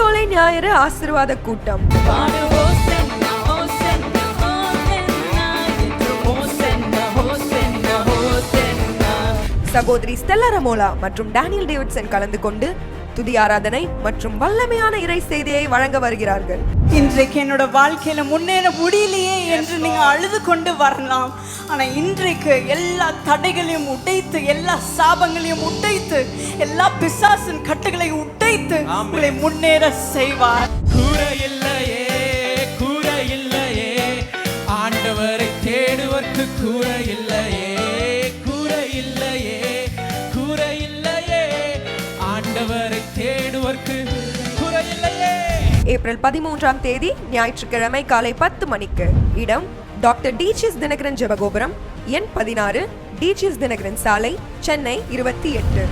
குருத்தோலை ஞாயிறு ஆசிர்வாத கூட்டம். சகோதரி ஸ்டெல்லா ரமோலா மற்றும் டேனியல் டேவிட்சன் கலந்து கொண்டு துதி ஆராதனை மற்றும் வல்லமையான இறை செய்தியை வழங்க வருகிறார்கள். இன்றைக்கு என்னோட வாழ்க்கையில முன்னேற முடியலையே என்று நீங்க அழுது கொண்டு வரலாம். ஆனா இன்றைக்கு எல்லா தடைகளையும் உடைத்து எல்லா சாபங்களையும் உடைத்து எல்லா பிசாசின் கட்டுகளையும் உடைத்து உங்களை முன்னேற செய்வார். கூரை இல்லையே கூரை இல்லையே. ஆண்டவரை தேடுவர்க்கு கூரை இல்லையே ஆண்டவரை தேடுவர்க்கு ஏப்ரல் பதிமூன்றாம் தேதி ஞாயிற்றுக்கிழமை காலை பத்து மணிக்கு. இடம் டாக்டர் டீச்சிஸ் தினகரன் ஜெபகோபுரம் எண் பதினாறு டீச்சிஸ் தினகரன் சாலை சென்னை இருபத்தி எட்டு.